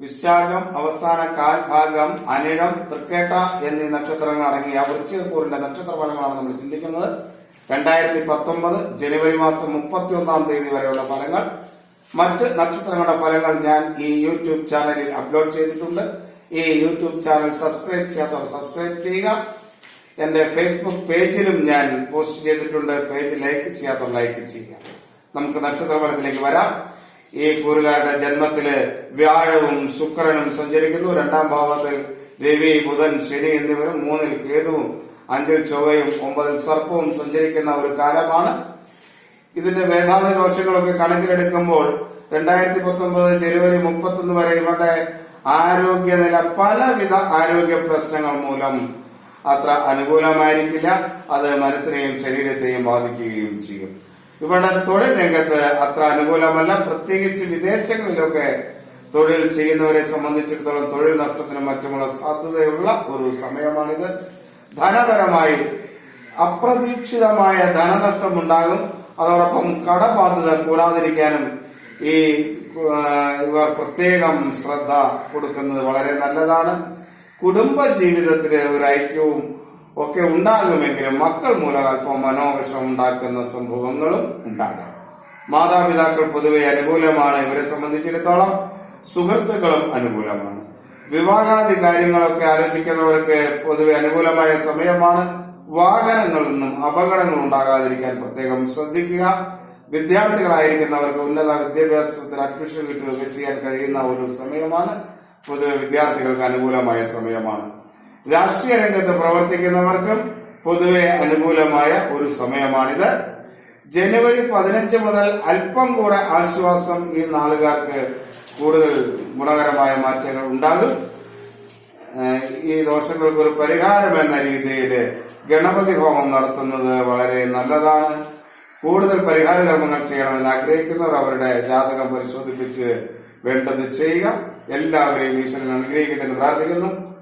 വിശാഖം അവസാന കാൽഭാഗം അനിഴം തൃക്കേട്ട എന്നീ നക്ഷത്രങ്ങൾ അടങ്ങിയ വൃശ്ചികക്കൂറിന്റെ നക്ഷത്ര ഫലങ്ങളാണ് നമ്മൾ ചിന്തിക്കുന്നത്. രണ്ടായിരത്തി പത്തൊമ്പത് ജനുവരി മാസം മുപ്പത്തി ഒന്നാം തീയതി വരെയുള്ള ഫലങ്ങൾ. മറ്റ് നക്ഷത്രങ്ങളുടെ ഫലങ്ങൾ ഞാൻ ഈ യൂട്യൂബ് ചാനലിൽ അപ്ലോഡ് ചെയ്തിട്ടുണ്ട്. ഈ യൂട്യൂബ് ചാനൽ സബ്സ്ക്രൈബ് ചെയ്യാത്തവർ സബ്സ്ക്രൈബ് ചെയ്യുക. എന്റെ ഫേസ്ബുക്ക് പേജിലും ഞാൻ പോസ്റ്റ് ചെയ്തിട്ടുണ്ട്. പേജ് ലൈക്ക് ചെയ്യാത്തവർ ലൈക്ക് ചെയ്യുക. നമുക്ക് നക്ഷത്രഫലത്തിലേക്ക് വരാം. ഈ കൂറുകാരുടെ ജന്മത്തിൽ വ്യാഴവും ശുക്രനും സഞ്ചരിക്കുന്നു. രണ്ടാം ഭാവത്തിൽ രവി ബുധൻ ശനി എന്നിവരും മൂന്നിൽ കേതുവും അഞ്ചിൽ ചൊവ്വയും ഒമ്പതിൽ സർപ്പവും സഞ്ചരിക്കുന്ന ഒരു കാലമാണ്. ഇതിന്റെ വേദാന്ത ദോഷങ്ങളൊക്കെ കണക്കിലെടുക്കുമ്പോൾ രണ്ടായിരത്തി പത്തൊമ്പത് ജനുവരി മുപ്പത്തൊന്ന് വരെ ഇവരുടെ ആരോഗ്യനില പലവിധ ആരോഗ്യ പ്രശ്നങ്ങൾ മൂലം അത്ര അനുകൂലമായിരിക്കില്ല. അത് മനസ്സിനെയും ശരീരത്തെയും ബാധിക്കുകയും ചെയ്യും. ഇവരുടെ തൊഴിൽ രംഗത്ത് അത്ര അനുകൂലമല്ല. പ്രത്യേകിച്ച് വിദേശങ്ങളിലൊക്കെ തൊഴിൽ ചെയ്യുന്നവരെ സംബന്ധിച്ചിടത്തോളം തൊഴിൽ നഷ്ടത്തിനും മറ്റുമുള്ള സാധ്യതയുള്ള ഒരു സമയമാണിത്. ധനപരമായി അപ്രതീക്ഷിതമായ ധനനഷ്ടം ഉണ്ടാകും അതോടൊപ്പം കടബാധ്യത കൂടാതിരിക്കാനും ഈ ഇവർ പ്രത്യേകം ശ്രദ്ധ കൊടുക്കുന്നത് വളരെ നല്ലതാണ്. കുടുംബ ജീവിതത്തിലെ ഒരു ഐക്യവും ഒക്കെ ഉണ്ടാകുമെങ്കിലും മക്കൾ മൂലം അല്പം മനോവിഷം ഉണ്ടാക്കുന്ന സംഭവങ്ങളും ഉണ്ടാകാം. മാതാപിതാക്കൾ പൊതുവെ അനുകൂലമാണ്. ഇവരെ സംബന്ധിച്ചിടത്തോളം സുഹൃത്തുക്കളും അനുകൂലമാണ്. വിവാഹാദി കാര്യങ്ങളൊക്കെ ആലോചിക്കുന്നവർക്ക് പൊതുവെ അനുകൂലമായ സമയമാണ്. വാഹനങ്ങളിൽ നിന്നും അപകടങ്ങൾ ഉണ്ടാകാതിരിക്കാൻ പ്രത്യേകം ശ്രദ്ധിക്കുക. വിദ്യാർത്ഥികളായിരിക്കുന്നവർക്ക് ഉന്നത വിദ്യാഭ്യാസത്തിന് അഡ്മിഷൻ കിട്ടുകയൊക്കെ ചെയ്യാൻ കഴിയുന്ന ഒരു സമയമാണ്. പൊതുവെ വിദ്യാർത്ഥികൾക്ക് അനുകൂലമായ സമയമാണ്. രാഷ്ട്രീയ രംഗത്ത് പ്രവർത്തിക്കുന്നവർക്കും പൊതുവെ അനുകൂലമായ ഒരു സമയമാണിത്. ജനുവരി പതിനഞ്ച് മുതൽ അല്പം കൂടെ ആശ്വാസം ഈ നാളുകാർക്ക് കൂടുതൽ ഗുണകരമായ മാറ്റങ്ങൾ ഉണ്ടാകും. ഈ ദോഷങ്ങൾക്ക് ഒരു പരിഹാരം എന്ന രീതിയിൽ ഗണപതി ഹോമം നടത്തുന്നത് വളരെ നല്ലതാണ്. കൂടുതൽ പരിഹാര കർമ്മങ്ങൾ ചെയ്യണമെന്ന് ആഗ്രഹിക്കുന്നവർ അവരുടെ ജാതകം പരിശോധിപ്പിച്ച് വേണ്ടത് ചെയ്യുക. എല്ലാവരെയും ഈശ്വരൻ അനുഗ്രഹിക്കട്ടെ എന്ന് പ്രാർത്ഥിക്കുന്നു.